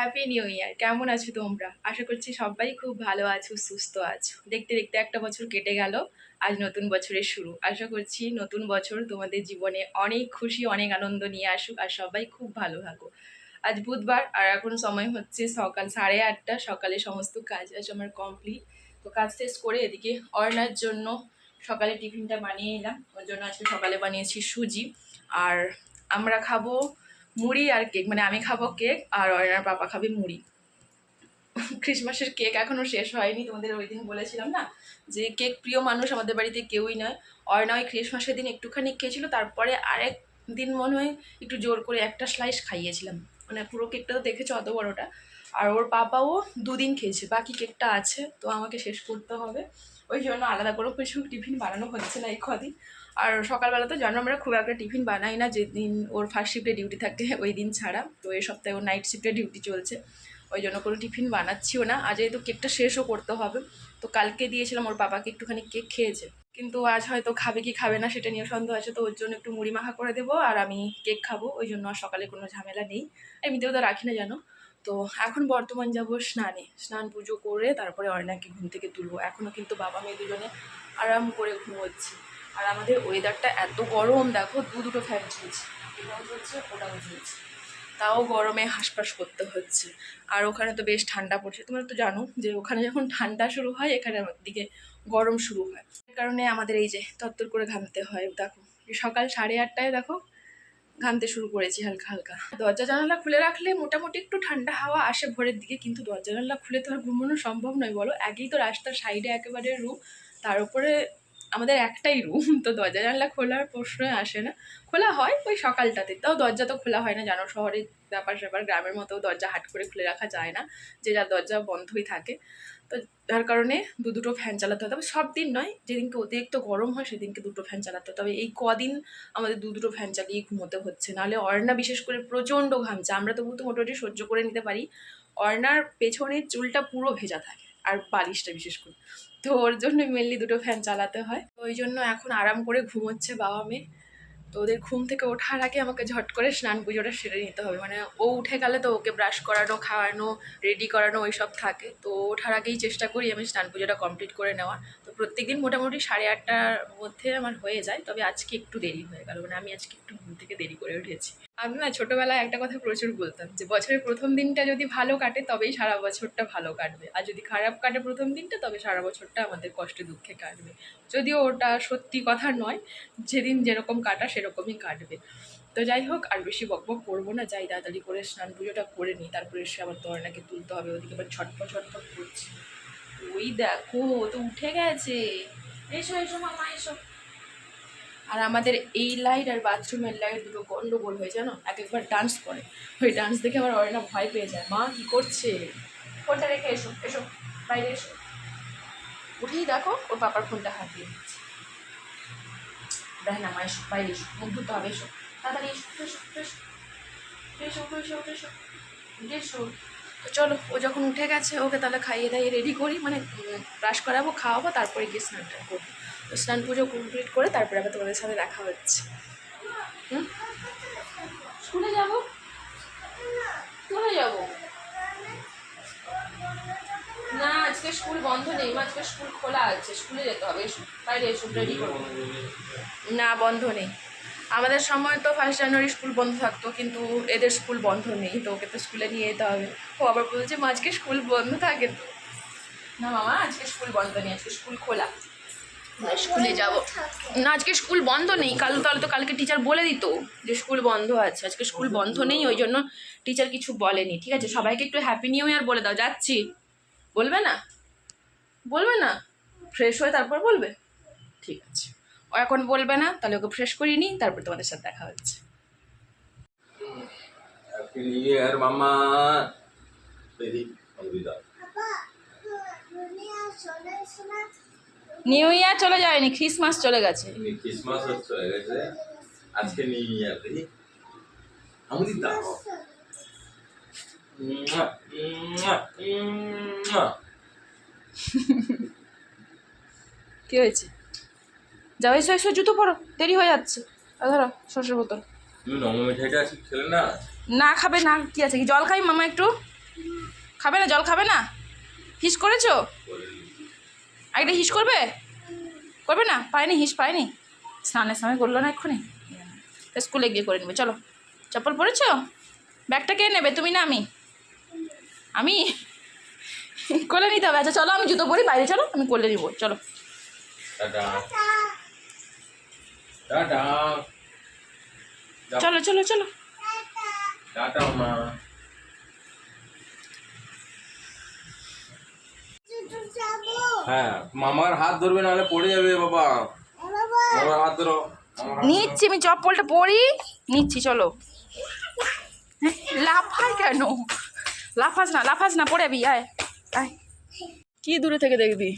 Happy new ইয়ার কেমন আছো তোমরা? আশা করছি সবাই খুব ভালো আছো, সুস্থ আছো। দেখতে দেখতে একটা বছর কেটে গেল, আজ নতুন বছরের শুরু। আশা করছি নতুন বছর তোমাদের জীবনে অনেক খুশি, অনেক আনন্দ নিয়ে আসুক আর সবাই খুব ভালো থাকো। আজ বুধবার আর এখন সময় হচ্ছে সকাল সাড়ে আটটা, সকালে সমস্ত কাজ আজ আমার কমপ্লিট তো কাজ শেষ করে এদিকে অর্ণার জন্য সকালে টিফিনটা বানিয়ে এলাম। ওর জন্য আজকে সকালে বানিয়েছি সুজি। আর আমরা খাব মুড়ি আর কেক মানে আমি খাব কেক আর অয়নার পাপা খাবে মুড়ি। ক্রিসমাসের কেক এখনও শেষ হয়নি, তোমাদের ওই দিন বলেছিলাম না? যে কেক প্রিয় মানুষ আমাদের বাড়িতে কেউই নয়। অয়না ওই ক্রিসমাসের দিন একটুখানি খেয়েছিল, তারপরে আরেক দিন মনে হয় একটু জোর করে একটা স্লাইস খাইয়েছিলাম। মানে পুরো কেকটা তো দেখেছ অত বড়টা। আর ওর পাপাও দুদিন খেয়েছে, বাকি কেকটা আছে, তো আমাকে শেষ করতে হবে। ওই জন্য আলাদা করে কিছু টিফিন বানানো হচ্ছে না এই কদিন। আর সকালবেলা তো জানো আমরা খুব একটা টিফিন বানাই না, যেদিন ওর ফার্স্ট শিফটে ডিউটি থাকে ওই দিন ছাড়া। তো এই সপ্তাহে ওর নাইট শিফটে ডিউটি চলছে। ওই জন্য কোনো টিফিন বানাচ্ছিও না। আজ যেহেতু কেকটা শেষও করতে হবে, তো কালকে দিয়েছিলাম ওর বাবাকে একটুখানি কেক খেয়েছে। কিন্তু আজ হয়তো খাবে কি খাবে না সেটা নিয়ে সন্দেহ আছে, তো ওর জন্য একটু মুড়ি মাখা করে দেবো আর আমি কেক খাব। ওই জন্য আর সকালে কোনো ঝামেলা নেই। এমনিতেও তো রাখি না জানো। তো এখন বর্তমান যাব স্নানে। স্নান পুজো করে তারপরে অর্ণাকে ঘুম থেকে তুলবো। এখনও কিন্তু বাবা মেয়ে দুজনে আরাম করে ঘুমোচ্ছি। আর আমাদের ওয়েদারটা এত গরম, দেখো, দু দুটো ফ্যান চলছে এটাও চলছে ওটাও চলছে তাও গরমে হাঁসফাঁস করতে হচ্ছে। আর ওখানে তো বেশ ঠান্ডা পড়ছে। তোমরা তো জানো যে ওখানে যখন ঠান্ডা শুরু হয়, এখানে আমাদের দিকে গরম শুরু হয়। কারণে আমাদের এই যে তত্তর করে ঘামতে হয়, দেখো। সকাল সাড়ে আটটায়, দেখো, ঘামতে শুরু করেছি হালকা হালকা। দরজা জানালা খুলে রাখলে মোটামুটি একটু ঠান্ডা হাওয়া আসে ভোরের দিকে, কিন্তু দরজা জানালা খুলে তো আর ঘুমানো সম্ভব নয়, বলো। একই তো রাস্তার সাইডে একেবারে রুম তার উপরে আমাদের একটাই রুম তো দরজা জানলা খোলার প্রশ্নই আসে না। খোলা হয় ওই সকালটাতে, তাও দরজা তো খোলা হয় না, জানো, শহরের ব্যাপার স্যাপার গ্রামের মতো দরজা হাট করে খুলে রাখা যায় না, যে যার দরজা বন্ধই থাকে। তো যার কারণে দু দুটো ফ্যান চালাতে হয় তবে সব দিন নয়, যেদিনকে অতিরিক্ত গরম হয় সেদিনকে দুটো ফ্যান চালাতে হয় তবে এই কদিন আমাদের দু দুটো ফ্যান চালিয়ে ঘুমোতে হচ্ছে, নাহলে অর্ণা বিশেষ করে প্রচণ্ড ঘামছে, আমরা তবু তো মোটামুটি সহ্য করে নিতে পারি। অর্ণার পেছনের চুলটা পুরো ভেজা থাকে, আর বালিশটা বিশেষ করে। তো ওর জন্য মেনলি দুটো ফ্যান চালাতে হয়। তো ওই জন্য এখন আরাম করে ঘুমোচ্ছে বাবা মেয়ে। তো ওদের ঘুম থেকে ওঠার আগে আমাকে ঝট করে স্নান পুজোটা সেরে নিতে হবে। মানে ও উঠে গেলে তো ওকে ব্রাশ করানো, খাওয়ানো রেডি করানো ওই সব থাকে। তো ওঠার আগেই চেষ্টা করি আমি স্নান পুজোটা কমপ্লিট করে নেওয়ার। তো প্রত্যেকদিন মোটামুটি সাড়ে আটটার মধ্যে আমার হয়ে যায়, তবে আজকে একটু দেরি হয়ে গেল মানে আমি আজকে একটু ঘুম থেকে দেরি করে উঠেছি। আমি না ছোটোবেলায় একটা কথা প্রচুর বলতাম যে, বছরের প্রথম দিনটা যদি ভালো কাটে, তবেই সারা বছরটা ভালো কাটবে। আর যদি খারাপ কাটে প্রথম দিনটা, তবে সারা বছরটা আমাদের কষ্টে দুঃখে কাটবে। যদিও ওটা সত্যি কথা নয়, যেদিন যেরকম কাটা, সেরকমই কাটবে। তো যাই হোক, আর বেশি বকবক করব না, যাই তাড়াতাড়ি করে স্নান পুজোটা করে নিই, তারপরে এসে আবার দরনাকে তুলতে হবে, ওদিকে আবার ছটপট ছটপট করছি। ওই দেখো তো উঠে গেছে। এসো এসো, মামা, এসো। আর আমাদের এই লাইট আর বাথরুমের লাইট দুটো গন্ডগোল হয়ে জানো এক একবার ডান্স করে। ওই ডান্স দেখে আমার অরিনা ভয় পেয়ে যায়। মা, কি করছে? ফোনটা রেখে এসো এসো, বাইরে এসো। উঠেই দেখো, ওর পাপার ফোনটা হারিয়ে দিচ্ছে দেখ না মা, এসো, বাইরে এসো। মুখ ধুতে হবে, এসো। তাড়াতাড়ি এসো এসো এসো। এসো এসো এসো। এসো। তো চলো ও যখন উঠে গেছে ওকে তাহলে খাইয়ে দাইয়ে রেডি করি মানে ব্রাশ করাবো খাওয়াবো তারপরে গিয়ে স্নানটা করব। তো স্নান পুজো কমপ্লিট করে তারপরে আবার তোমাদের সাথে দেখা হচ্ছে। হুম? স্কুলে যাব? কোথায় যাব? না আজকে স্কুল বন্ধ নেই মা, আজকে স্কুল খোলা আছে স্কুলে যেতে হবে বাইরে এসো রেডি করব না বন্ধ নেই। আমাদের সময় তো ফার্স্ট জানুয়ারি স্কুল বন্ধ থাকতো কিন্তু এদের স্কুল বন্ধ নেই তো ওকে তো স্কুলে নিয়ে যেতে হবে। ও আবার বলছে মা আজকে স্কুল বন্ধ থাকে তো? না মামা আজকে স্কুল বন্ধ নেই আজকে স্কুল খোলা। স্কুলে যাব। না আজকে স্কুল বন্ধ নেই কাল তাহলে তো কালকে টিচার বলে দিত যে স্কুল বন্ধ আছে। আজকে স্কুল বন্ধ নেই ওই জন্য টিচার কিছু বলেনি। ঠিক আছে সবাইকে একটু হ্যাপি নিউ ইয়ার বলে দাও যাচ্ছি। বলবে না? বলবে না? ফ্রেশ হয়ে তারপর বলবে? ঠিক আছে। ও এখন বলবে না তাহলে ওকে ফ্রেশ করিয়ে নিই তারপর তোমাদের সাথে দেখা হচ্ছে। নিউ ইয়ার মামা নিউ ইয়ার চলে যায়নি খ্রিসমাস চলে গেছে। ক্রিসমাস হচ্ছে হয়ে গেছে। আজকে নিউ ইয়ার দেখি আমি দাও। কি হয়েছে? যাও এসো এসো জুতো পরো দেরি হয়ে যাচ্ছে। ধরো সরষের বোতল। না? না খাবে না কি আছে? কি জল খাই মামা একটু? খাবে না জল খাবে না? হিস করেছ? করে নি। একটা হিস করবে? করবে না? পায়নি হিস পায়নি? স্নানের সময় করল না এক্ষুনি? স্কুলে গিয়ে করে নেবে চলো। চপ্পল পরেছো? ব্যাগটা কে নেবে? তুমি না আমি। আমি? কোলে নিতে হবে। আচ্ছা চলো আমি জুতো পরি বাইরে চলো আমি কোলে নিবো চলো। টাটা। চলো চলো চলো। টাটা মা। হ্যাঁ মামার হাত ধরবে নাহলে পড়ে যাবে বাবা। মামার হাত ধরো। নিচ্ছি আমি চপ্পলটা পরি। নিচ্ছি চলো। হ্যাঁ, লাফাই কেন? লাফাস না লাফাস না পড়ে যাবি আয় আয়। কি দূরে থেকে দেখবি?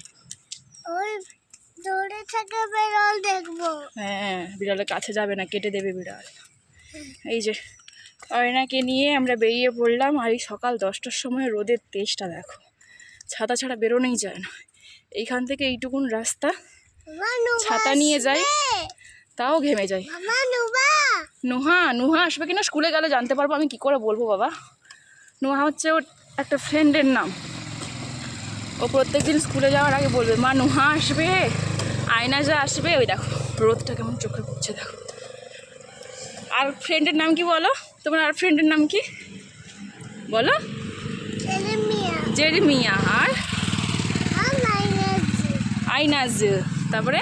দূরে থেকে বেরোল দেখব। হ্যাঁ বিড়ালের কাছে যাবে না কেটে দেবে বিড়াল। এই যে অয়নাকে নিয়ে আমরা বেরিয়ে পড়লাম আর এই সকাল দশটার সময় রোদের তেজটা দেখো। ছাতা ছাড়া বেরোনোই যায় না। এইখান থেকে এইটুকুন রাস্তা ছাতা নিয়ে যাই তাও ঘেমে যাই। নুবা। নুহা নুহা আসবে কিনা? স্কুলে গেলে জানতে পারব আমি কি করে বলব বাবা? নুহা হচ্ছে ওর একটা ফ্রেন্ডের নাম। ও প্রত্যেকদিন স্কুলে যাওয়ার আগে বলবে মা নুহা আসবে? আয়না যা আসবে ওই দেখো রোদটা কেমন চোখে পড়ছে দেখো। আর ফ্রেন্ডের নাম কি বলো? তোমার আর ফ্রেন্ডের নাম কি? বলো। ছেলে মিয়া আর? আইনাজ তারপরে?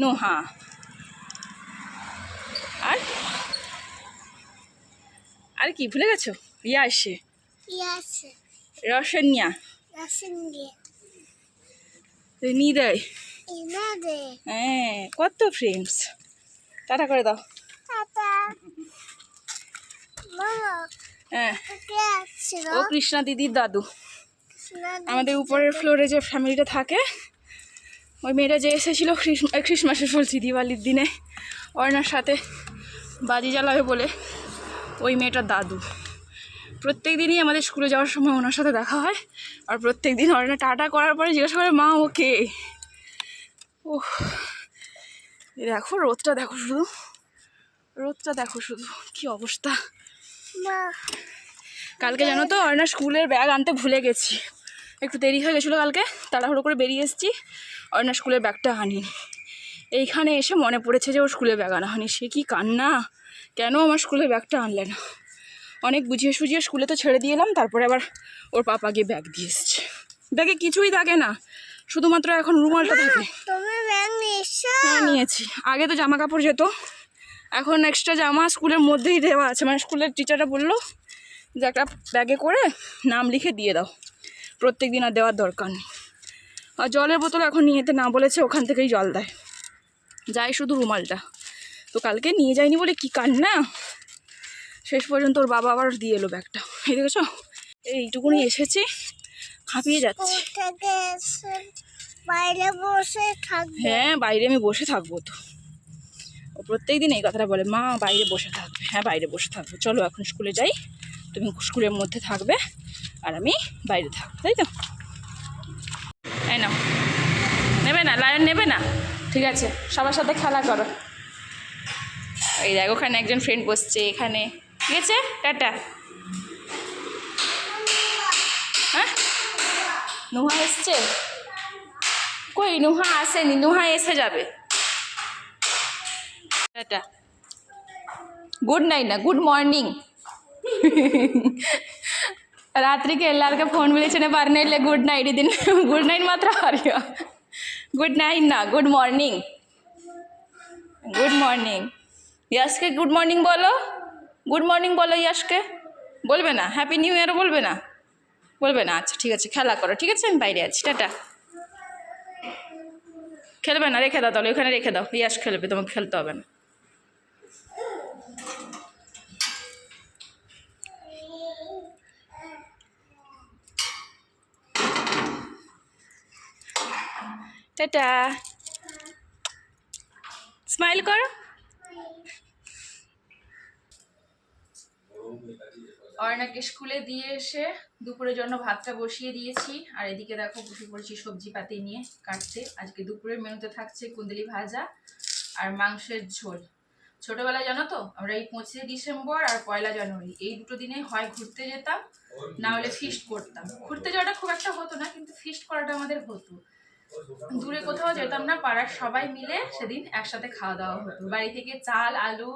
নোহা। আর? আর কি ভুলে গেছো? ইয়া আসে। ইয়াসে রসন্যা হ্যাঁ কত ফ্রেন্ডস টাটা করে দাও। হ্যাঁ। ও কৃষ্ণা দিদির দাদু। আমাদের উপরের ফ্লোরে যে ফ্যামিলিটা থাকে ওই মেয়েটা যে এসেছিল খ্রিসমাসে বলছি দিওয়ালির দিনে অর্ণার সাথে বাজি জ্বালাবে বলে ওই মেয়েটার দাদু। প্রত্যেক দিনই আমাদের স্কুলে যাওয়ার সময় ওনার সাথে দেখা হয় আর প্রত্যেক দিন অর্ণা টাটা করার পরে জিজ্ঞাসা করে মা ওকে ও দেখো রোদটা দেখো শুধু। রোদটা দেখো শুধু কি অবস্থা। কালকে জানো তো অর্ণা স্কুলের ব্যাগ আনতে ভুলে গেছি। একটু দেরি হয়ে গেছিল কালকে তাড়াহুড়ো করে বেরিয়ে এসেছি। অর্ণা স্কুলের ব্যাগটা আনিনি। এইখানে এসে মনে পড়েছে যে ওর স্কুলের ব্যাগ আনা হয়নি। সে কি কান্না? কেন আমার স্কুলের ব্যাগটা আনলে না? অনেক বুঝিয়ে সুঝিয়ে স্কুলে তো ছেড়ে দিয়ে এলাম তারপরে আবার ওর পাপা গিয়ে ব্যাগ দিয়ে এসছে। ব্যাগে কিছুই থাকে না শুধুমাত্র এখন রুমালটা থাকে। হ্যাঁ নিয়েছি। আগে তো জামা কাপড় যেত এখন এক্সট্রা জামা স্কুলের মধ্যেই দেওয়া আছে। মানে স্কুলের টিচাররা বলল যে একটা ব্যাগে করে নাম লিখে দিয়ে দাও। প্রত্যেক দিন আর দেওয়ার দরকার নেই। আর জলের বোতল এখন নিয়ে যেতে না বলেছে ওখান থেকেই জল দেয়। যায় শুধু রুমালটা। তো কালকে নিয়ে যায়নি বলে কি কান্না? শেষ পর্যন্ত ওর বাবা আবার দিয়ে এলো ব্যাগটা। এই দেখেছ? এইটুকুনি এসেছি। হাঁপিয়ে যাচ্ছে। বাইরে বসে হ্যাঁ বাইরে আমি বসে থাকব তো। ও প্রত্যেক দিন এই কথাটা বলে, মা, বাইরে বসে থাকবে। হ্যাঁ বাইরে বসে থাকব। চলো এখন স্কুলে যাই। তুমি স্কুলের মধ্যে থাকবে আর আমি বাইরে থাকব, তাই তো? এই নাও। নেবে না, লায়ন নেবে না? ঠিক আছে, সবার সাথে খেলা করো। এই দেখ, ওখানে একজন ফ্রেন্ড বসছে, এখানে। ঠিক আছে টাটা। হ্যাঁ? নুহা এসছে? কই, নুহা আসেনি, নুহা এসে যাবে। টাটা। গুড নাইট না গুড মর্নিং রাত্রিকে এলাকে ফোন মিলেছে না পারে এলে গুড নাইট দিন। গুড নাইট মাত্র হারিও গুড নাইট না গুড মর্নিং গুড মর্নিং ইয়াসকে গুড মর্নিং বলো। গুড মর্নিং বলো ইয়াসকে বলবে না? হ্যাপি নিউ ইয়ারও বলবে না? বলবে না। আচ্ছা ঠিক আছে, খেলা করো, ঠিক আছে? আমি বাইরে আছি, টাটা। খেলবে না? রেখে দাও তাহলে, ওখানে রেখে দাও। ইয়াস খেলবে, তোমাকে খেলতে হবে না। টাটা। স্মাইল করো। অর্ণাকে স্কুলে দিয়ে এসে দুপুরের জন্য ভাতটা বসিয়ে দিয়েছি। আর এদিকে দেখো বসে পড়েছি সবজি পাতি নিয়ে কাটতে। আজকে দুপুরের মেনুতে থাকছে কুন্দলি ভাজা আর মাংসের ঝোল। ছোটবেলায় জানো তো, আমরা এই পঁচিশে ডিসেম্বর আর পয়লা জানুয়ারি, এই দুটো দিনে হয় ঘুরতে যেতাম, না হলে ফিস্ট করতাম। ঘুরতে যাওয়াটা খুব একটা হতো না, কিন্তু ফিস্ট করাটা আমাদের হতো। দূরে কোথাও যেতাম না, পাড়ার সবাই মিলে সেদিন একসাথে খাওয়া দাওয়া হতো। বাড়ি থেকে চাল, আলু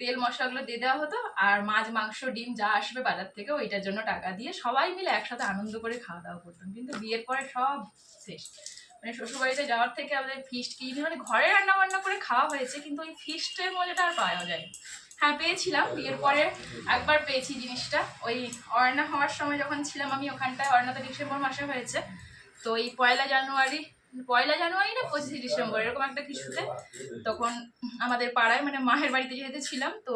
তেল মশলাগুলো দিয়ে দেওয়া হতো, আর মাছ, মাংস, ডিম যা আসবে বাজার থেকে ওইটার জন্য টাকা দিয়ে সবাই মিলে একসাথে আনন্দ করে খাওয়া দাওয়া করতাম। কিন্তু বিয়ের পরে সব শেষ। মানে শ্বশুরবাড়িতে যাওয়ার থেকে আমাদের ফিস্ট কি মানে ঘরে রান্না বান্না করে খাওয়া হয়েছে, কিন্তু ওই ফিস্টের মজাটা আর পাওয়া যায় হ্যাঁ পেয়েছিলাম বিয়ের পরে একবার পেয়েছি জিনিসটা। ওই অর্ণা হওয়ার সময় যখন ছিলাম আমি ওখানটায়, অর্ণা তো ডিসেম্বর মাসে হয়েছে। তো এই পয়লা জানুয়ারি পয়লা জানুয়ারি না পঁচিশে ডিসেম্বর, এরকম একটা কিছুতে। তখন আমাদের পাড়ায় মানে মায়ের বাড়িতে যেহেতু ছিলাম, তো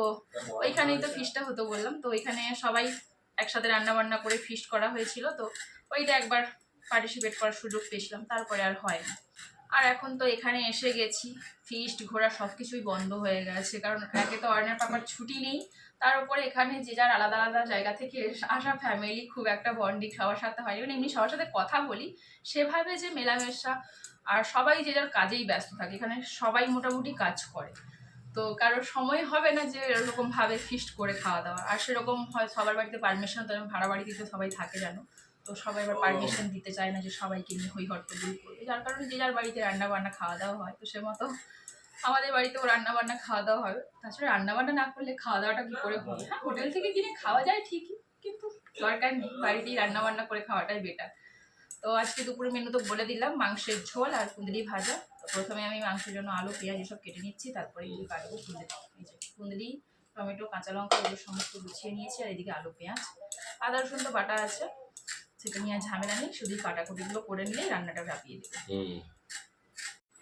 ওইখানেই তো ফিস্টটা হতো বললাম। তো ওইখানে সবাই একসাথে রান্না বান্না করে ফিস্ট করা হয়েছিল। তো ওইটা একবার পার্টিসিপেট করার সুযোগ পেয়েছিলাম, তারপরে আর হয় না। আর এখন তো এখানে এসে গেছি। ফিস্ট ঘোরা সব কিছুই বন্ধ হয়ে গেছে। কারণ একে তো অর্ণার পাপার ছুটি নেই। তার উপরে এখানে যে যার আলাদা আলাদা জায়গা থেকে আসা ফ্যামিলি খুব একটা বন্ডিং সবার সাথে হয় মানে এমনি সবার সাথে কথা বলি, সেভাবে যে মেলামেশা আর সবাই যে যার কাজেই ব্যস্ত থাকে, এখানে সবাই মোটামুটি কাজ করে। তো কারোর সময় হবে না যে এরকম ভাবে ফিস্ট করে খাওয়া দাওয়া। আর সেরকম হয়, সবার বাড়িতে পারমিশন তো ভাড়া বাড়িতে তো সবাই থাকে জানো তো সবাই এবার পারমিশন দিতে চায় না যে সবাইকে নিয়ে হই হট্টগোল করবে। যার কারণে যে যার বাড়িতে রান্না বান্না খাওয়া দাওয়া হয়, তো সে মতো আমাদের বাড়িতেও রান্না বান্না খাওয়া দাওয়া হয় তাছাড়া রান্না বান্না না করলে খাওয়া দাওয়াটা কি করে হবে? হ্যাঁ হোটেল থেকে কিনে খাওয়া যায় ঠিকই, কিন্তু দরকার নেই। বাড়িতেই রান্না বান্না করে খাওয়াটাই বেটার তো আজকে দুপুরে মেনু তো বলে দিলাম, মাংসের ঝোল আর কুন্দরি ভাজা। তো প্রথমে আমি মাংসের জন্য আলু, পেঁয়াজ এসব কেটে নিচ্ছি, তারপরে এগুলি কাটবো যে কুন্দরি টমেটো, কাঁচা লঙ্কা, এগুলো সমস্ত গুছিয়ে নিয়েছি, আর এদিকে আলু, পেঁয়াজ। আদা, রসুন তো বাটা আছে। সেটা নিয়ে আর ঝামেলা নেই শুধু কাটাকুটিগুলো করে নিলেই রান্নাটা চাপিয়ে দেবো। হুম।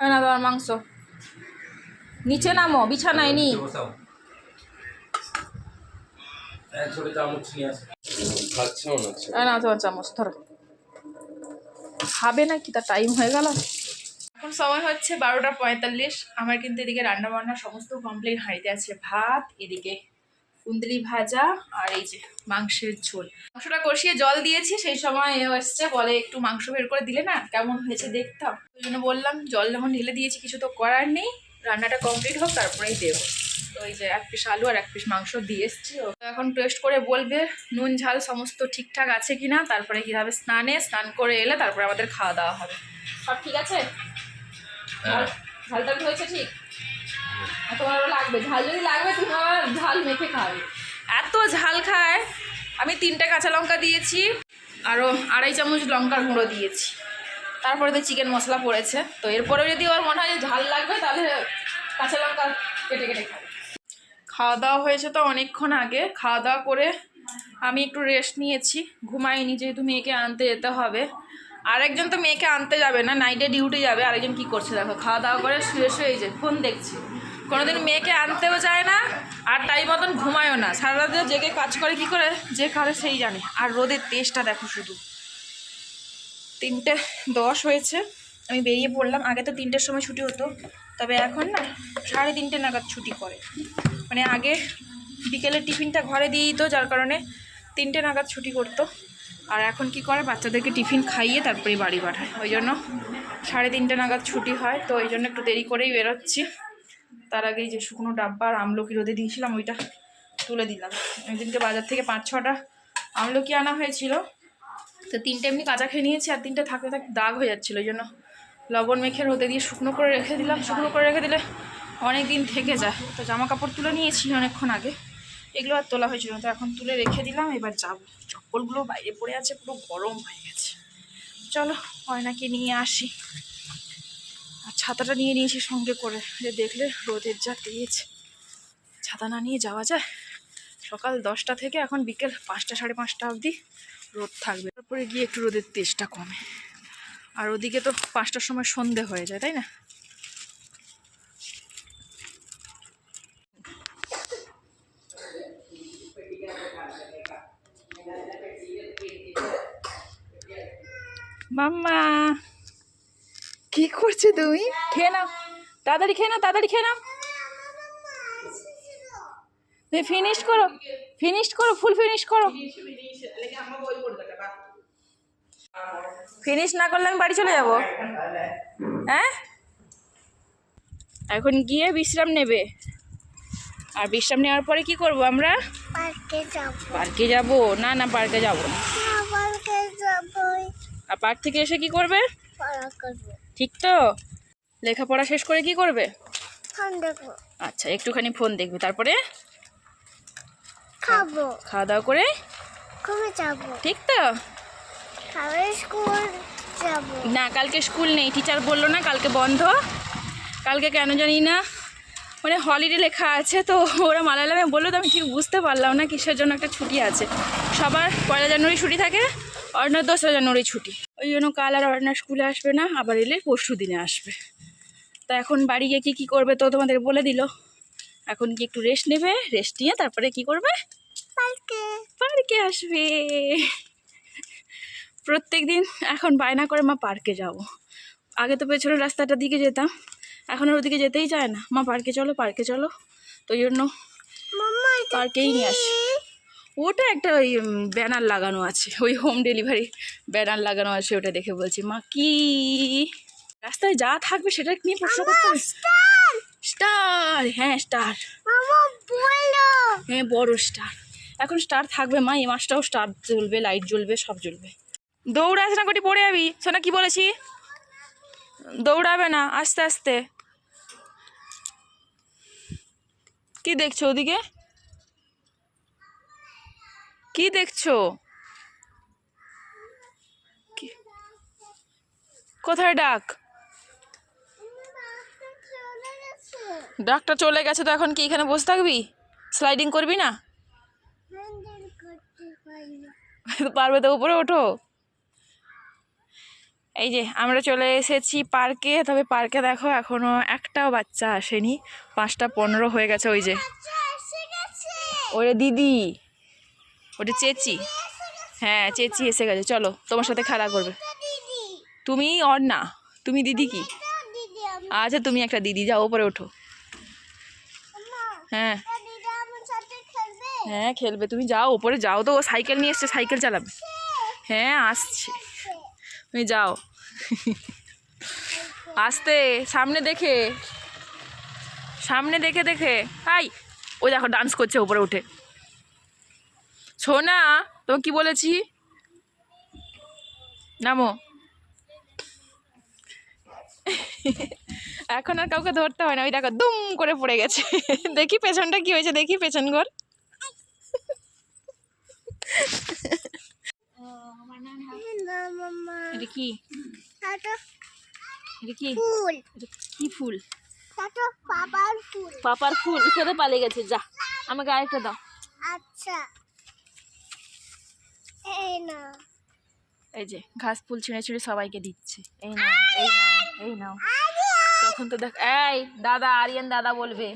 না তোমার মাংস। নিচে নামো বিছানায় নি। নিয়ে হচ্ছে না? তোমার চামচ ধরো। খাবে নাকি? তার টাইম হয়ে গেল। এখন সময় হচ্ছে বারোটা পঁয়তাল্লিশ। আমার কিন্তু এদিকে রান্না বান্না সমস্ত কমপ্লিট হাঁড়িতে আছে ভাত এদিকে কুন্দলি ভাজা আর এই যে মাংসের ঝোল। মাংসটা কষিয়ে জল দিয়েছি সেই সময় এ এসছে বলে একটু মাংস বের করে দিলে না কেমন হয়েছে দেখতাম। ওই জন্য বললাম জল যখন ঢেলে দিয়েছি কিছু তো করার নেই রান্নাটা কমপ্লিট হোক তারপরেই দেবো। তো এই যে এক পিস আলু আর এক পিস মাংস দিয়ে এসছি এখন টেস্ট করে বলবে নুন ঝাল সমস্ত ঠিকঠাক আছে কিনা তারপরে কীভাবে স্নানে স্নান করে এলে তারপরে আমাদের খাওয়া দাওয়া হবে। সব ঠিক আছে? হ্যাঁ। ঝাল টাল হয়েছে ঠিক? আর তোমারও লাগবে। ঝাল যদি লাগবে, তুমি আবার ঝাল মেখে খাবে। এত ঝাল খায়। আমি তিনটে কাঁচা লঙ্কা দিয়েছি আরও আড়াই চামচ লঙ্কার গুঁড়ো দিয়েছি। তারপরে তো চিকেন মশলা পড়েছে। তো এরপরে যদি ওর মনে হয় ঝাল লাগবে, তাহলে কাঁচা লঙ্কা কেটে কেটে খাবে। খাওয়া দাওয়া হয়েছে তো অনেকক্ষণ আগে। খাওয়া দাওয়া করে আমি একটু রেস্ট নিয়েছি। ঘুমাইনি, যেহেতু মেয়েকে আনতে যেতে হবে। আরেকজন তো মেয়েকে আনতে যাবে না নাইটে ডিউটি যাবে। আরেকজন কি করছে দেখো, খাওয়া দাওয়া করে শুয়ে শুয়ে যে ফোন দেখছি। কোনোদিন মেয়েকে আনতেও যায় না, আর টাইম মতন ঘুমায়ও না। সারা রাত যে জেগে কাজ করে কি করে? যে করে সেই জানে। আর রোদের তেজটা দেখো শুধু। তিনটে দশ হয়েছে। আমি বেরিয়ে পড়লাম। আগে তো তিনটের সময় ছুটি হতো। তবে এখন না সাড়ে তিনটে নাগাদ ছুটি করে। মানে আগে বিকেলে টিফিনটা ঘরে দিয়ে দিত যার কারণে তিনটে নাগাদ ছুটি করতো। আর এখন কি করে? বাচ্চাদেরকে টিফিন খাইয়ে তারপরে বাড়ি পাঠায়। ওই জন্য সাড়ে তিনটে নাগাদ ছুটি হয়। তো ওই জন্য একটু দেরি করেই বেরোচ্ছি। তার আগেই যে শুকনো ডাব্বা আর আমলকি রোদে দিয়েছিলাম, ওইটা তুলে দিলাম। ওই দিনকে বাজার থেকে পাঁচ, ছটা আমলকি আনা হয়েছিল। তো তিনটে এমনি কাঁচা খেয়ে নিয়েছি আর তিনটে থাকতে থাকতে দাগ হয়ে যাচ্ছিল, ওই জন্য লবণ মেখে রোদে দিয়ে শুকনো করে রেখে দিলাম। শুকনো করে রেখে দিলে অনেক দিন থেকে যায়। তো জামা কাপড় তুলে নিয়েছি অনেকক্ষণ আগে। এগুলো আর তোলা হয়েছিল তো এখন তুলে রেখে দিলাম, এবার যাব। চপ্পলগুলো বাইরে পড়ে আছে, পুরো গরম হয়ে গেছে। চলো, অয়নাকে নিয়ে আসি। আর ছাতাটা নিয়ে নিয়েছি সঙ্গে করে। যে দেখলে রোদের যা তেজ। ছাতা না নিয়ে যাওয়া যায়। সকাল দশটা থেকে এখন বিকেল পাঁচটা, সাড়ে পাঁচটা অবধি রোদ থাকবে। তারপরে গিয়ে একটু রোদের তেজটা কমে। আর ওদিকে তো পাঁচটার সময় সন্ধে হয়ে যায়, তাই না? মাম্মা! করছ তুমি? খেয়ে নাও। তাড়াতাড়ি খেয়ে নাও তাড়াতাড়ি খেয়ে নাও। তুমি ফিনিশ করো ফিনিশ করো ফুল ফিনিশ করো। ফিনিশ না করলে আমি বাড়ি চলে যাব। হ্যাঁ? এখন গিয়ে বিশ্রাম নেবে। আর বিশ্রাম নেওয়ার পরে কি করব আমরা? পার্কে যাব। পার্কে যাব? না না পার্কে যাব না। না পার্কে যাবই। আর পার্ক থেকে এসে কি করবে? পড়া করব ঠিক তো? লেখাপড়া শেষ করে কি করবে? আচ্ছা একটুখানি ফোন দেখবে। তারপরে? খাব। খাওয়া দাওয়া করে? ঘুমে যাব। ঠিক তো? খাবে স্কুল যাব। না কালকে স্কুল নেই। টিচার বলল না কালকে বন্ধ। কালকে কেন জানি না। মানে হলিডে লেখা আছে তো ওরা মালায়ালামে বলল তো আমি ঠিক বুঝতে পারলাম না কিসের জন্য একটা ছুটি আছে। সবার পয়লা জানুয়ারি ছুটি থাকে। অর্ণার দোসরা জানুয়ারি ছুটি। ওই জন্য কাল আর অর্ণার স্কুলে আসবে না আবার এলে পরশু দিনে আসবে। তা এখন বাড়ি গিয়ে কী কী করবে তো তোমাদের বলে দিল। এখন কি একটু রেস্ট নেবে? রেস্ট নিয়ে তারপরে কি করবে? পার্কে। পার্কে আসবে। প্রত্যেক দিন এখন বায়না করে মা পার্কে যাব। আগে তো পেছনের রাস্তাটার দিকে যেতাম এখন আর ওদিকে যেতেই চায় না। মা পার্কে চলো পার্কে চলো। তো ওই জন্য পার্কেই নিয়ে আসি। ওটা একটা ওই ব্যানার লাগানো আছে। ওই হোম ডেলিভারি ব্যানার লাগানো আছে ওটা দেখে বলছি মা কি? রাস্তায় যা থাকবে সেটা নিয়ে প্রশ্ন করতে হবে। স্টার হ্যাঁ স্টার হ্যাঁ বড় স্টার এখন স্টার থাকবে মা এই মাসটাও স্টার জ্বলবে লাইট জ্বলবে সব জ্বলবে। দৌড়াস না কটি পড়ে যাবি। শোনা কি বলেছি? দৌড়াবে না আস্তে আস্তে। কি দেখছ ওদিকে? কি দেখছ? কোথায় ডাক? ডাকটা চলে গেছে তো এখন কি এখানে বসে থাকবি? স্লাইডিং করবি না। পারবে তো উপরে ওঠো। এই যে আমরা চলে এসেছি পার্কে। তবে পার্কে দেখো এখনও একটাও বাচ্চা আসেনি। পাঁচটা পনেরো হয়ে গেছে ওই যে। ওরে দিদি। ওটা চেচি হ্যাঁ চেচি এসে গেছে। চলো, তোমার সাথে খেলা করবে। তুমি অর না তুমি দিদি কি? আচ্ছা তুমি একটা দিদি, যাও, ওপরে ওঠো। হ্যাঁ। হ্যাঁ খেলবে, তুমি যাও, ওপরে যাও তো, ও সাইকেল নিয়ে এসছে, সাইকেল চালাবে। হ্যাঁ আসছে। তুমি যাও। আসতে, সামনে দেখে। সামনে দেখে দেখে। হাই ও দেখো, ডান্স করছে উপরে উঠে। শোনা তোমাকে কি বলেছি? নামো। এখন আর কাউকে ধরতে হয় না। ওই দেখো দুম করে পড়ে গেছে। দেখি পেছনটা কি হয়েছে দেখি পেছন ঘর এটা কি? এটা এটা কি? ফুল। এটা কি ফুল? এটা বাবার ফুল। পাপার ফুল। কোথায় পালিয়ে গেছে? যা আমাকে আরেকটা দাও। আচ্ছা। এই না এই যে ঘাস ফুল ছিঁড়ে ছিঁড়ে সবাইকে দিচ্ছে। এই নাও এই নাও এই নাও। তখন তো দেখ এই দাদা আরিয়ান দাদা বলবে।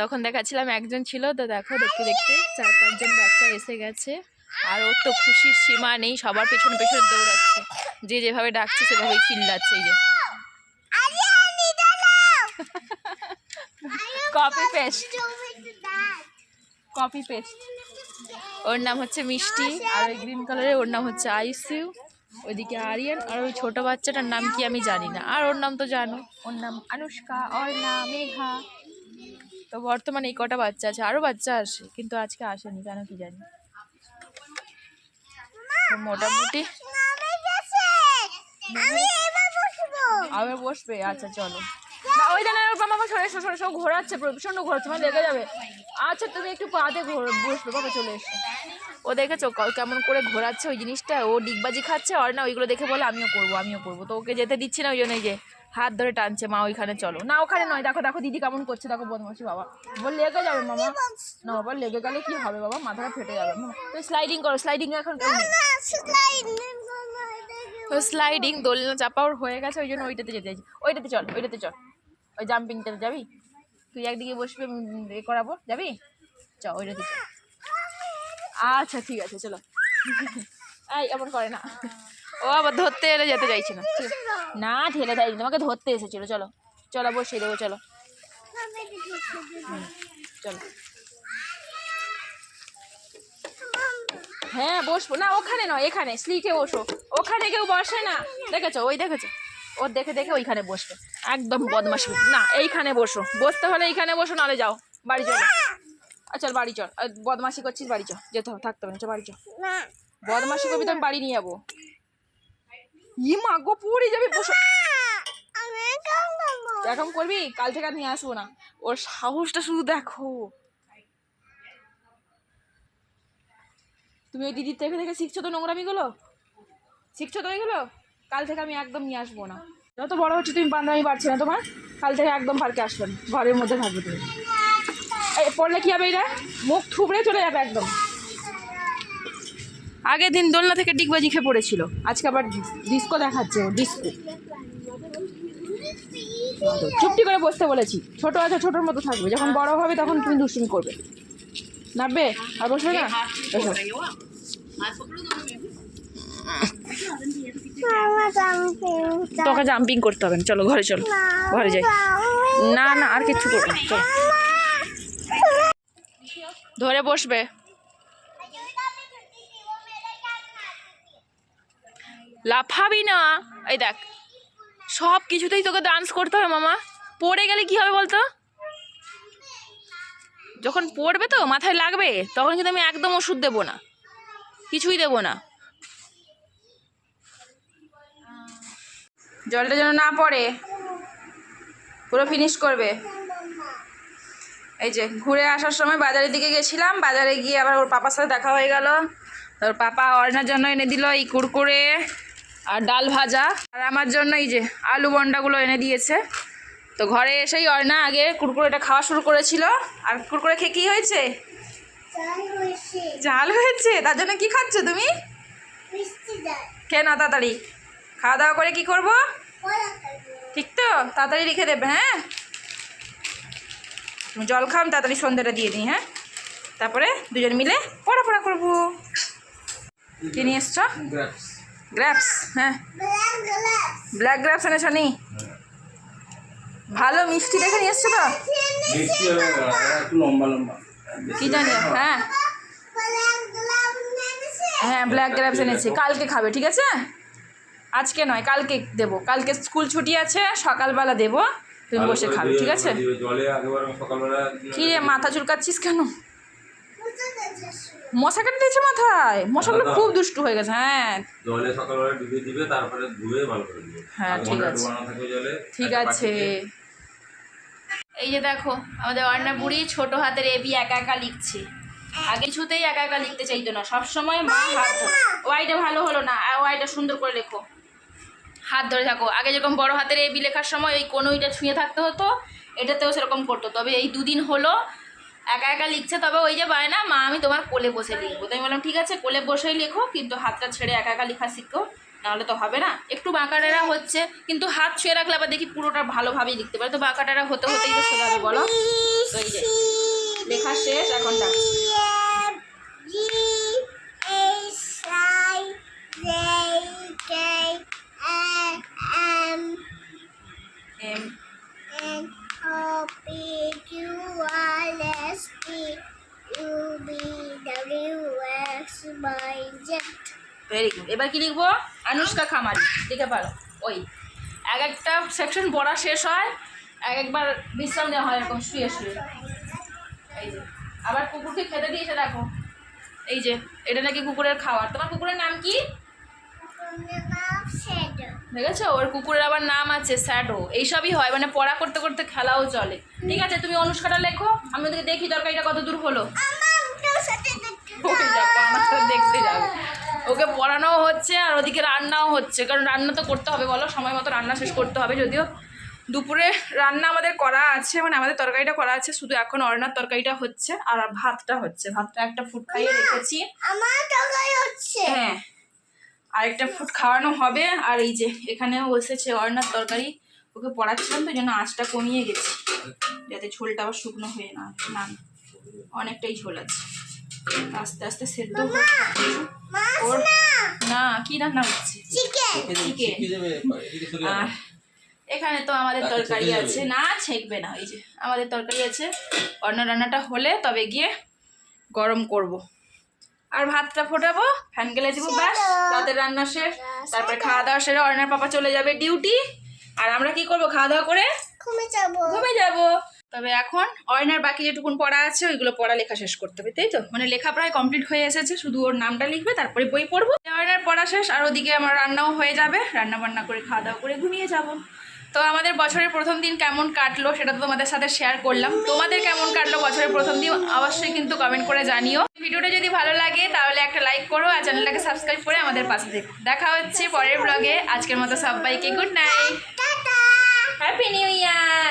তখন দেখাচ্ছিলাম একজন ছিল তো দেখো দেখতে দেখতে চার পাঁচজন বাচ্চা এসে গেছে। আর ওর তো খুশির সীমা নেই সবার পেছন পেছন দৌড়াচ্ছে। যে যেভাবে ডাকছে সেভাবেই চিল্লাচ্ছে এই যে। Copy paste copy paste. ওর নাম হচ্ছে মিষ্টি আর ওই গ্রিন কালারের ওর নাম হচ্ছে আইসিউ। ওইদিকে আরিয়ান আর ওই ছোটো বাচ্চাটার নাম কি আমি জানি না। আর ওর নাম তো জানো। ওর নাম আনুষ্কা ওর নাম মেঘা। তো বর্তমানে এই কটা বাচ্চা আছে আরও বাচ্চা আসে কিন্তু আজকে আসেনি কেন কি জানি। মোটামুটি আমি আবার বসবে? আচ্ছা চলো। ওই জানা ওর বাবা সরে সরে সব ঘোরাচ্ছে প্রচণ্ড ঘোরাচ্ছে মানে লেগে যাবে। আচ্ছা তুমি একটু পাতে ঘোর- বসবে বাবা চলে এসো। ও দেখেছ কেমন করে ঘোরাচ্ছে ওই জিনিসটা? ও ডিগবাজি খাচ্ছে আর না ওইগুলো দেখে বলে আমিও করব আমিও করব। তো ওকে যেতে দিচ্ছি না ওই জন্য যে হাত ধরে টানছে মা ওইখানে চলো। না ওখানে নয় দেখো দেখো দিদি কেমন করছে দেখো বদমাসি বাবা। বল লেগে যাবে মামা। না বাবা লেগে গেলে কি হবে বাবা? মাথাটা ফেটে যাবে তুই স্লাইডিং করো স্লাইডিং এখন স্লাইডিং দোলনা চাপা ওর হয়ে গেছে ওই জন্য ওইটাতে যেতে চাইছি। ওইটাতে চল ওইটাতে চল। ওই জাম্পিংটাতে যাবি? তুই একদিকে বসবে এ করাবো, যাবি? চ ওইটাতে চল আচ্ছা ঠিক আছে, চলো। এই, এমন করে না। ও আবার ধরতে এলে যেতে চাইছে না। না, ঠেলে দেয়নি, তোমাকে ধরতে এসেছিল, চলো। চলো, বসিয়ে দেবো, চলো। চলো। হ্যাঁ বসবো। না, ওখানে নয়, এখানে, স্লিটে বসো। ওখানে কেউ বসে না। দেখেছ? ওই দেখেছ? ওর দেখে দেখে ওইখানে বসবে। একদম বদমাশি না, এইখানে বসো। বসতে হলে এইখানে বসো নালে যাও। বাড়ি চলো। আচ্ছা বাড়ি চল। আর বদমাশি করছিস, বাড়ি চল। যেতে হবে, থাকতে হবে না। চল বাড়ি চল। না বদমাশি করবি তো আমি বাড়ি নিয়ে যাব। ই মা গো, পড়ে যাবে। বসো। এরকম করবি, কাল থেকে আর নিয়ে আসব না। ওর সাহসটা শুধু দেখো। তুমি ওই দিদির থেকে থেকে শিখছো তো নোংরামিগুলো? শিখছো তো ওইগুলো কাল থেকে আমি একদম নিয়ে আসব না। যত বড় হচ্ছে তুমি বান্ধবী পারছি না তোমার। কাল থেকে একদম পার্কে আসবে না, ঘরের মধ্যে থাকবে তুমি। পড়লে কি হবে এটা? মুখ থুবড়ে চলে যাবে একদম। আগের দিন দোলনা থেকে ডিগবাজি খেয়ে পড়েছিল। আজকে আবার ডিস্কো দেখাচ্ছে ডিস্কো চুপটি করে বসতে বলেছি। ছোট আছে, ছোটোর মতো থাকবে। যখন বড় হবে তখন তুমি দুষ্টুমি করবে। নামবে আর বসবে না? তোকে জাম্পিং করতে হবে চলো, ঘরে চলো। ঘরে যাই। না না, আর কিছু করবে না। চলো। ধরে বসবে। লাফাবি না। এই দেখ, সব কিছুতেই তোকে ডান্স করতে হবে, মামা। পড়ে গেলে কি হবে বলতো? যখন পড়বে তো, মাথায় লাগবে, তখন কিন্তু আমি একদম ওষুধ দেবো না। কিছুই দেবো না। জলটা যেন না পড়ে। পুরো ফিনিশ করবে। এই যে ঘুরে আসার সময় বাজারের দিকে গেছিলাম বাজারে গিয়ে আবার ওর পাপার সাথে দেখা হয়ে গেল। ওর পাপা অর্ণার জন্য এনে দিল এই কুরকুরে আর ডাল ভাজা। আর আমার জন্য এই যে আলু বন্ডাগুলো এনে দিয়েছে। তো ঘরে এসেই অর্ণা আগে কুরকুরেটা খাওয়া শুরু করেছিল। আর কুরকুরে খেয়ে কী হয়েছে? ঝাল হয়েছে। তার জন্য কি খাচ্ছ তুমি? মিষ্টি দেয় খেয়ে না তাড়াতাড়ি। খাওয়া দাওয়া করে কি করব? ঠিক তো? তাড়াতাড়ি লিখে দেবে হ্যাঁ? তুমি জল খাম তাড়াতাড়ি সন্ধ্যাটা দিয়ে দিই হ্যাঁ? তারপরে দুজন মিলে পড়া পড়া করব। কি নিয়ে এসছো? গ্রাপস গ্র্যাপস হ্যাঁ। ব্ল্যাক গ্র্যাপস এনেছ নি? ভালো মিষ্টি দেখে নিয়ে এসছো তো? কি জানি হ্যাঁ। হ্যাঁ ব্ল্যাক গ্র্যাপস এনেছি। কালকে খাবে ঠিক আছে? আজকে নয় কালকে দেবো। কালকে স্কুল ছুটি আছে সকালবেলা দেবো তুমি বসে খাবে ঠিক আছে? দিবে, জলে আগেবার সকালবেলা কি রে মাথা চুলকাচ্ছিস কেন? মশা কেটে দিয়েছে মাথায়? মশাগুলো খুব দুষ্টু হয়ে গেছে হ্যাঁ। জলে সকালবেলা ডুবে দিবে তারপরে ধুয়ে ভালো করে দিবে হ্যাঁ, ঠিক আছে। ঠিক আছে। এই যে দেখো আমাদের অর্ণা বুড়ি ছোট হাতের এবি একা একা লিখছে। আগে কিছুতেই একা একা লিখতে চাইতো না। সবসময় মা হাত ওয়াইটা ভালো হলো না আর ওয়াইটা সুন্দর করে লেখো। হাত ধরে থাকো। আগে যেরকম বড় হাতের এবি লেখার সময় ওই কোনোইটা ছুঁয়ে থাকতে হতো, এটাতেও সেরকম করতো। তবে এই দুদিন হলো, একা একা লিখছে, তবে ওই যে বায় না মা, আমি তোমার কোলে বসে লিখব। তো আমি বললাম, ঠিক আছে, কোলে বসেই লেখো, কিন্তু হাতটা ছেড়ে একা একা লেখা শিখো, নাহলে তো হবে না। একটু বাঁকাটারা হচ্ছে, কিন্তু হাত ছুঁয়ে রাখলে আবার দেখি পুরোটা ভালোভাবেই লিখতে পারে। তো বাঁকাটারা হতে হতেই তো সোজা বলো? তো এই যে, লেখা শেষ, এখন ডাকছি M N O P Q R S T U V W X Y Z very good এবার কি লিখব? আনুষ্কা খামারি লিখে পারো ওই। এক একটা সেকশন পড়া শেষ হয় এক একবার বিশ্রাম দেওয়া হয় এরকম শুয়ে শুয়ে। এই যে। আবার কুকুরকে খেতে দিয়েছে দেখো। এই যে এটা নাকি কুকুরের খাবার তোমার কুকুরের নাম কি? দেখেছ? ওর কুকুরের আবার নাম আছে স্যাডো। এইসবই হয় মানে পড়া করতে করতে খেলাও চলে। ঠিক আছে তুমি অনুষ্কাটা লেখো আমি ওদেরকে দেখি তরকারিটা কত দূর হলো। দেখতে যাবে। ওকে পড়ানোও হচ্ছে আর ওদিকে রান্নাও হচ্ছে কারণ রান্না তো করতে হবে বলো? সময় মতো রান্না শেষ করতে হবে যদিও। দুপুরে রান্না আমাদের করা আছে মানে আমাদের তরকারিটা করা আছে শুধু এখন অর্ণার তরকারিটা হচ্ছে আর ভাতটা হচ্ছে। ভাতটা একটা ফুট খাইয়ে রেখেছি। হ্যাঁ। আরেকটা ফুট খাওয়ানো হবে। আর এই যে এখানেও বসেছে অর্ণার তরকারি। ওকে পড়াচ্ছিলাম তো জন্য আঁচটা কমিয়ে গেছি। যাতে ঝোলটা আবার শুকনো হয়ে না না না, অনেকটাই ঝোল আছে। আস্তে আস্তে সেদ্ধ ওর না না কি রান্না হচ্ছে? এখানে তো আমাদের তরকারি আছে। না ছেঁকবে না এই যে আমাদের তরকারি আছে। অন্য রান্নাটা হলে তবে গিয়ে গরম করব। আর ভাতটা ফোটাবো ফ্যান গেলে দিব ব্যাস রাতের রান্না শেষ। তারপরে খাওয়া দাওয়া সেরে অর্ণার পাপা চলে যাবে ডিউটি আর আমরা কি করব খাওয়া দাওয়া করে ঘুমে যাব। ঘুমে যাব। তবে এখন অয়নার বাকি যেটুকুন পড়া আছে ওইগুলো পড়া লেখা শেষ করতে হবে তাই তো? মানে লেখা প্রায় কমপ্লিট হয়ে এসেছে শুধু ওর নামটা লিখবে তারপরে বই পড়ব। অয়নার পড়া শেষ আর ওদিকে আমার রান্নাও হয়ে যাবে। রান্না বান্না করে খাওয়া দাওয়া করে ঘুমিয়ে যাব। তো আমাদের বছরের প্রথম দিন কেমন কাটলো সেটা তো তোমাদের সাথে শেয়ার করলাম। তোমাদের কেমন কাটলো বছরের প্রথম দিন অবশ্যই কিন্তু কমেন্ট করে জানিও। ভিডিওটা যদি ভালো লাগে তাহলে একটা লাইক করো আর চ্যানেলটাকে সাবস্ক্রাইব করে আমাদের পাশে দেখো দেখা হচ্ছে পরের ব্লগে আজকের মতো সবাইকে good night happy new year